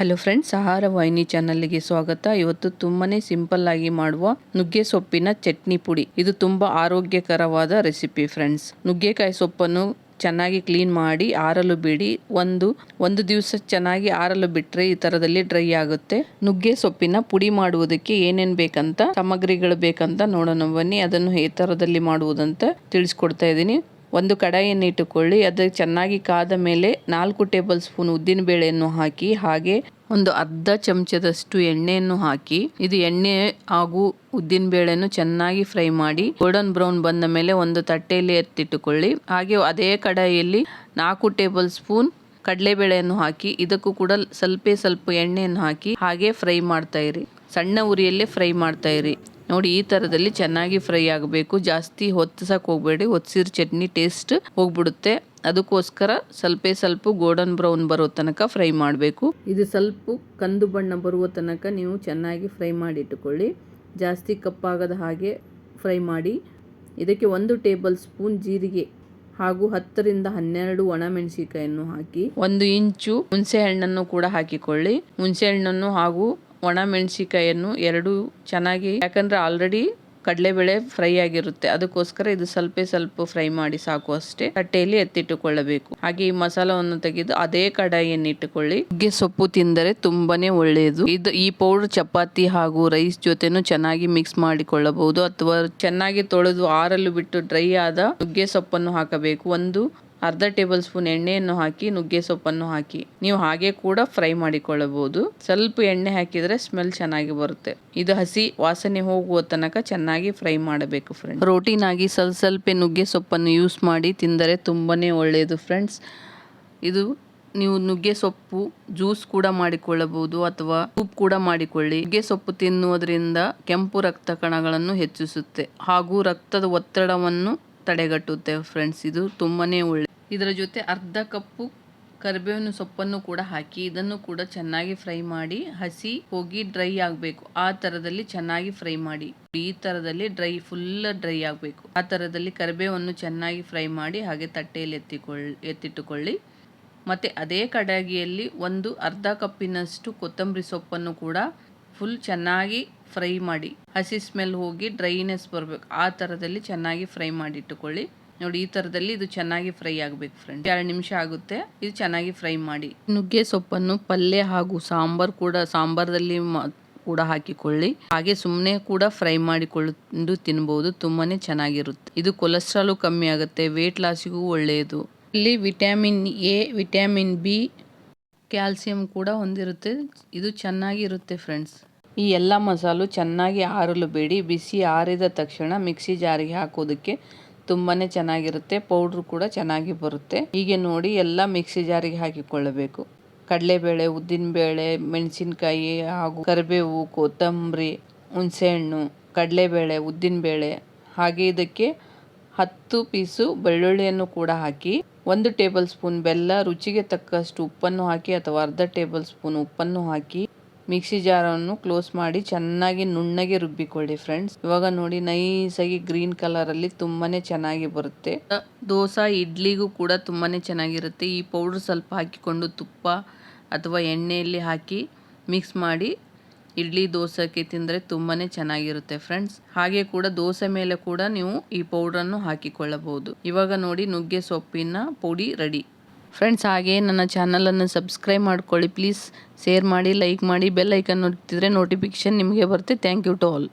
Hello friends ಆಹಾರ ವಾಹಿನಿ ಚಾನಲ್ಗೆ ಸ್ವಾಗತ. ಇವತ್ತು ತುಂಬಾನೇ ಸಿಂಪಲ್ ಆಗಿ ಮಾಡುವ ನುಗ್ಗೆ ಸೊಪ್ಪಿನ ಚಟ್ನಿ ಪುಡಿ. ಇದು ತುಂಬಾ ಆರೋಗ್ಯಕರವಾದ ರೆಸಿಪಿ ಫ್ರೆಂಡ್ಸ್ ನುಗ್ಗೆಕಾಯಿ ಸೊಪ್ಪನ್ನು ಚೆನ್ನಾಗಿ ಕ್ಲೀನ್ ಮಾಡಿ, ಆರಲು ಬಿಡಿ. ಒಂದು ಒಂದು ದಿವಸ ಚೆನ್ನಾಗಿ ಆರಲು ಬಿಟ್ರೆ ಈ ತರದಲ್ಲಿ ಡ್ರೈ ಆಗುತ್ತೆ. ನುಗ್ಗೆ ಸೊಪ್ಪಿನ ಪುಡಿ ಮಾಡುವುದಕ್ಕೆ ಏನೇನ್ ಬೇಕಂತ, ಸಾಮಗ್ರಿಗಳು ಬೇಕಂತ ನೋಡೋಣ ಬನ್ನಿ. ಅದನ್ನು ಈ ತರದಲ್ಲಿ ಮಾಡುವುದಂತ ತಿಳಿಸ್ಕೊಡ್ತಾ ಇದ್ದೀನಿ. ಒಂದು ಕಡಾಯಿಯನ್ನು ಇಟ್ಟುಕೊಳ್ಳಿ. ಅದು ಚೆನ್ನಾಗಿ ಕಾದ ಮೇಲೆ ನಾಲ್ಕು ಟೇಬಲ್ ಸ್ಪೂನ್ ಉದ್ದಿನ ಬೇಳೆಯನ್ನು ಹಾಕಿ, ಹಾಗೆ ಒಂದು ಅರ್ಧ ಚಮಚದಷ್ಟು ಎಣ್ಣೆಯನ್ನು ಹಾಕಿ, ಇದು ಎಣ್ಣೆ ಹಾಗೂ ಉದ್ದಿನ ಬೇಳೆಯನ್ನು ಚೆನ್ನಾಗಿ ಫ್ರೈ ಮಾಡಿ, ಗೋಲ್ಡನ್ ಬ್ರೌನ್ ಬಂದ ಮೇಲೆ ಒಂದು ತಟ್ಟೆಯಲ್ಲಿ ಎತ್ತಿಟ್ಟುಕೊಳ್ಳಿ. ಹಾಗೆ ಅದೇ ಕಡಾಯಿಯಲ್ಲಿ ನಾಲ್ಕು ಟೇಬಲ್ ಸ್ಪೂನ್ ಕಡಲೆಬೇಳೆಯನ್ನು ಹಾಕಿ, ಇದಕ್ಕೂ ಕೂಡ ಸ್ವಲ್ಪ ಸ್ವಲ್ಪ ಎಣ್ಣೆಯನ್ನು ಹಾಕಿ, ಹಾಗೆ ಫ್ರೈ ಮಾಡ್ತಾ ಇರಿ. ಸಣ್ಣ ಉರಿಯಲ್ಲೇ ಫ್ರೈ ಮಾಡ್ತಾ ಇರಿ. ನೋಡಿ ಈ ತರದಲ್ಲಿ ಚೆನ್ನಾಗಿ ಫ್ರೈ ಆಗಬೇಕು. ಜಾಸ್ತಿ ಹೊತ್ತಿಸಕ್ ಹೋಗಬೇಡಿ. ಹೊತ್ತಿಸಿದ ಚಟ್ನಿ ಟೇಸ್ಟ್ ಹೋಗ್ಬಿಡುತ್ತೆ. ಅದಕ್ಕೋಸ್ಕರ ಸ್ವಲ್ಪ ಸ್ವಲ್ಪ ಗೋಲ್ಡನ್ ಬ್ರೌನ್ ಬರೋ ತನಕ ಫ್ರೈ ಮಾಡಬೇಕು. ಇದು ಸ್ವಲ್ಪ ಕಂದು ಬಣ್ಣ ಬರುವ ತನಕ ನೀವು ಚೆನ್ನಾಗಿ ಫ್ರೈ ಮಾಡಿ ಇಟ್ಟುಕೊಳ್ಳಿ ಜಾಸ್ತಿ ಕಪ್ಪಾಗದ ಹಾಗೆ ಫ್ರೈ ಮಾಡಿ. ಇದಕ್ಕೆ ಒಂದು ಟೇಬಲ್ ಸ್ಪೂನ್ ಜೀರಿಗೆ ಹಾಗೂ ಹತ್ತರಿಂದ ಹನ್ನೆರಡು ಒಣಮೆಣಸಿಕಾಯನ್ನು ಹಾಕಿ. ಒಂದು ಇಂಚು ಹುಣಸೆ ಹಣ್ಣನ್ನು ಕೂಡ ಹಾಕಿಕೊಳ್ಳಿ. ಹುಣಸೆ ಹಣ್ಣನ್ನು ಹಾಗೂ ಒಣ ಮೆಣಸಿಕಾಯನ್ನು ಎರಡು ಚೆನ್ನಾಗಿ, ಯಾಕಂದ್ರೆ ಆಲ್ರೆಡಿ ಕಡಲೆಬೇಳೆ ಫ್ರೈ ಆಗಿರುತ್ತೆ. ಅದಕ್ಕೋಸ್ಕರ ಇದು ಸ್ವಲ್ಪ ಸ್ವಲ್ಪ ಫ್ರೈ ಮಾಡಿ ಸಾಕು ಅಷ್ಟೇ. ತಟ್ಟೆಯಲ್ಲಿ ಎತ್ತಿಟ್ಟುಕೊಳ್ಳಬೇಕು. ಹಾಗೆ ಈ ಮಸಾಲವನ್ನು ತೆಗೆದು ಅದೇ ಕಡಾಯಿಯನ್ನು ಇಟ್ಟುಕೊಳ್ಳಿ. ನುಗ್ಗೆ ಸೊಪ್ಪು ತಿಂದರೆ ತುಂಬಾನೇ ಒಳ್ಳೆಯದು. ಇದು ಈ ಪೌಡರ್, ಚಪಾತಿ ಹಾಗೂ ರೈಸ್ ಜೊತೆನೂ ಚೆನ್ನಾಗಿ ಮಿಕ್ಸ್ ಮಾಡಿಕೊಳ್ಳಬಹುದು. ಅಥವಾ ಚೆನ್ನಾಗಿ ತೊಳೆದು ಆರಲು ಬಿಟ್ಟು ಡ್ರೈ ಆದ ನುಗ್ಗೆ ಸೊಪ್ಪನ್ನು ಹಾಕಬೇಕು. ಒಂದು ಅರ್ಧ ಟೇಬಲ್ ಸ್ಪೂನ್ ಎಣ್ಣೆಯನ್ನು ಹಾಕಿ, ನುಗ್ಗೆ ಸೊಪ್ಪನ್ನು ಹಾಕಿ. ನೀವು ಹಾಗೆ ಕೂಡ ಫ್ರೈ ಮಾಡಿಕೊಳ್ಳಬಹುದು. ಸ್ವಲ್ಪ ಎಣ್ಣೆ ಹಾಕಿದ್ರೆ ಸ್ಮೆಲ್ ಚೆನ್ನಾಗಿ ಬರುತ್ತೆ. ಇದು ಹಸಿ ವಾಸನೆ ಹೋಗುವ ತನಕ ಚೆನ್ನಾಗಿ ಫ್ರೈ ಮಾಡಬೇಕು ಫ್ರೆಂಡ್ಸ್ ಪ್ರೋಟೀನ್ ಆಗಿ ಸ್ವಲ್ಪ ಸ್ವಲ್ಪ ನುಗ್ಗೆ ಸೊಪ್ಪನ್ನು ಯೂಸ್ ಮಾಡಿ ತಿಂದರೆ ತುಂಬಾನೇ ಒಳ್ಳೆಯದು ಫ್ರೆಂಡ್ಸ್ ಇದು ನೀವು ನುಗ್ಗೆ ಸೊಪ್ಪು ಜ್ಯೂಸ್ ಕೂಡ ಮಾಡಿಕೊಳ್ಳಬಹುದು ಅಥವಾ ಸೂಪ್ ಕೂಡ ಮಾಡಿಕೊಳ್ಳಿ. ನುಗ್ಗೆ ಸೊಪ್ಪು ತಿನ್ನುವುದರಿಂದ ಕೆಂಪು ರಕ್ತ ಕಣಗಳನ್ನು ಹೆಚ್ಚಿಸುತ್ತೆ. ಹಾಗೂ ರಕ್ತದ ಒತ್ತಡವನ್ನು ತಡೆಗಟ್ಟುತ್ತೆ ಫ್ರೆಂಡ್ಸ್ ಇದು ತುಂಬಾನೇ ಒಳ್ಳೆ ಇದರ ಜೊತೆ ಅರ್ಧ ಕಪ್ಪು ಕರಿಬೇವಿನ ಸೊಪ್ಪನ್ನು ಕೂಡ ಹಾಕಿ, ಇದನ್ನು ಕೂಡ ಚೆನ್ನಾಗಿ ಫ್ರೈ ಮಾಡಿ, ಹಸಿ ಹೋಗಿ ಡ್ರೈ ಆಗಬೇಕು. ಆ ತರದಲ್ಲಿ ಚೆನ್ನಾಗಿ ಫ್ರೈ ಮಾಡಿ. ಈ ತರದಲ್ಲಿ ಡ್ರೈ, ಫುಲ್ ಡ್ರೈ ಆಗಬೇಕು. ಆ ತರದಲ್ಲಿ ಕರಿಬೇವನ್ನು ಚೆನ್ನಾಗಿ ಫ್ರೈ ಮಾಡಿ, ಹಾಗೆ ತಟ್ಟೆಯಲ್ಲಿ ಎತ್ತಿಕೊಳ್ಳಿ, ಎತ್ತಿಟ್ಟುಕೊಳ್ಳಿ. ಮತ್ತೆ ಅದೇ ಕಡಾಗಿಯಲ್ಲಿ ಒಂದು ಅರ್ಧ ಕಪ್ಪಿನಷ್ಟು ಕೊತ್ತಂಬರಿ ಸೊಪ್ಪನ್ನು ಕೂಡ ಫುಲ್ ಚೆನ್ನಾಗಿ ಫ್ರೈ ಮಾಡಿ. ಹಸಿ ಸ್ಮೆಲ್ ಹೋಗಿ ಡ್ರೈನೆಸ್ ಬರಬೇಕು. ಆ ಥರದಲ್ಲಿ ಚೆನ್ನಾಗಿ ಫ್ರೈ ಮಾಡಿ ಇಟ್ಟುಕೊಳ್ಳಿ. ನೋಡಿ, ಈ ತರದಲ್ಲಿ ಇದು ಚೆನ್ನಾಗಿ ಫ್ರೈ ಆಗಬೇಕು ಫ್ರೆಂಡ್ ಎರಡು ನಿಮಿಷ ಆಗುತ್ತೆ, ಇದು ಚೆನ್ನಾಗಿ ಫ್ರೈ ಮಾಡಿ. ನುಗ್ಗೆ ಸೊಪ್ಪನ್ನು ಪಲ್ಯ ಹಾಗೂ ಸಾಂಬಾರ್ ಕೂಡ, ಸಾಂಬಾರದಲ್ಲಿ ಕೂಡ ಹಾಕಿಕೊಳ್ಳಿ. ಹಾಗೆ ಸುಮ್ಮನೆ ಕೂಡ ಫ್ರೈ ಮಾಡಿಕೊಂಡು ತಿನ್ಬಹುದು ತುಂಬಾನೇ ಚೆನ್ನಾಗಿರುತ್ತೆ. ಇದು ಕೊಲೆಸ್ಟ್ರಾಲು ಕಮ್ಮಿ ಆಗುತ್ತೆ ವೇಟ್ ಲಾಸಿಗೂ ಒಳ್ಳೆಯದು ಇಲ್ಲಿ vitamin A, vitamin B, calcium ಕೂಡ ಹೊಂದಿರುತ್ತೆ. ಇದು ಚೆನ್ನಾಗಿರುತ್ತೆ ಫ್ರೆಂಡ್ಸ್ ಈ ಎಲ್ಲ ಮಸಾಲು ಚೆನ್ನಾಗಿ ಆರಲು ಬೇಡಿ. ಬಿಸಿ ಆರಿದ ತಕ್ಷಣ ಮಿಕ್ಸಿ ಜಾರಿಗೆ ಹಾಕೋದಕ್ಕೆ ತುಂಬಾ ಚೆನ್ನಾಗಿರುತ್ತೆ, ಪೌಡ್ರು ಕೂಡ ಚೆನ್ನಾಗಿ ಬರುತ್ತೆ. ಹೀಗೆ ನೋಡಿ ಎಲ್ಲ ಮಿಕ್ಸಿ ಜಾರಿಗೆ ಹಾಕಿಕೊಳ್ಳಬೇಕು. ಕಡಲೆಬೇಳೆ, ಉದ್ದಿನಬೇಳೆ, ಮೆಣಸಿನಕಾಯಿ ಹಾಗೂ ಕರಿಬೇವು, ಕೊತ್ತಂಬರಿ, ಹುಣಸೆಹಣ್ಣು, ಕಡಲೆಬೇಳೆ, ಉದ್ದಿನಬೇಳೆ, ಹಾಗೆ ಇದಕ್ಕೆ ಹತ್ತು ಪೀಸು ಬೆಳ್ಳುಳ್ಳಿಯನ್ನು ಕೂಡ ಹಾಕಿ, ಒಂದು ಟೇಬಲ್ ಸ್ಪೂನ್ ಬೆಲ್ಲ, ರುಚಿಗೆ ತಕ್ಕಷ್ಟು ಉಪ್ಪನ್ನು ಹಾಕಿ ಅಥವಾ ಅರ್ಧ ಟೇಬಲ್ ಸ್ಪೂನ್ ಉಪ್ಪನ್ನು ಹಾಕಿ ಮಿಕ್ಸಿ ಜಾರನ್ನು ಕ್ಲೋಸ್ ಮಾಡಿ ಚೆನ್ನಾಗಿ ನುಣ್ಣಗೆ ರುಬ್ಬಿಕೊಳ್ಳಿ ಫ್ರೆಂಡ್ಸ್. ಇವಾಗ ನೋಡಿ ನೈಸಾಗಿ ಗ್ರೀನ್ ಕಲರ್ ಅಲ್ಲಿ ತುಂಬಾನೇ ಚೆನ್ನಾಗಿ ಬರುತ್ತೆ. ದೋಸೆ, ಇಡ್ಲಿಗೂ ಕೂಡ ತುಂಬಾನೇ ಚೆನ್ನಾಗಿರುತ್ತೆ. ಈ ಪೌಡರ್ ಸ್ವಲ್ಪ ಹಾಕಿಕೊಂಡು ತುಪ್ಪ ಅಥವಾ ಎಣ್ಣೆಯಲ್ಲಿ ಹಾಕಿ ಮಿಕ್ಸ್ ಮಾಡಿ ಇಡ್ಲಿ ದೋಸೆಗೆ ತಿಂದರೆ ತುಂಬಾ ಚೆನ್ನಾಗಿರುತ್ತೆ ಫ್ರೆಂಡ್ಸ್. ಹಾಗೆ ಕೂಡ ದೋಸೆ ಮೇಲೆ ಕೂಡ ನೀವು ಈ ಪೌಡ್ರನ್ನು ಹಾಕಿಕೊಳ್ಳಬಹುದು. ಇವಾಗ ನೋಡಿ ನುಗ್ಗೆ ಸೊಪ್ಪಿನ ಪುಡಿ ರೆಡಿ. ಫ್ರೆಂಡ್ಸ್ ಹಾಗೆ ನನ್ನ ಚಾನಲನ್ನು ಸಬ್ಸ್ಕ್ರೈಬ್ ಮಾಡ್ಕೊಳ್ಳಿ. ಪ್ಲೀಸ್ ಶೇರ್ ಮಾಡಿ ಲೈಕ್ ಮಾಡಿ ಬೆಲ್ ಐಕನ್ ಒತ್ತಿದ್ರೆ ನೋಟಿಫಿಕೇಷನ್ ನಿಮಗೆ ಬರುತ್ತೆ. Thank you to all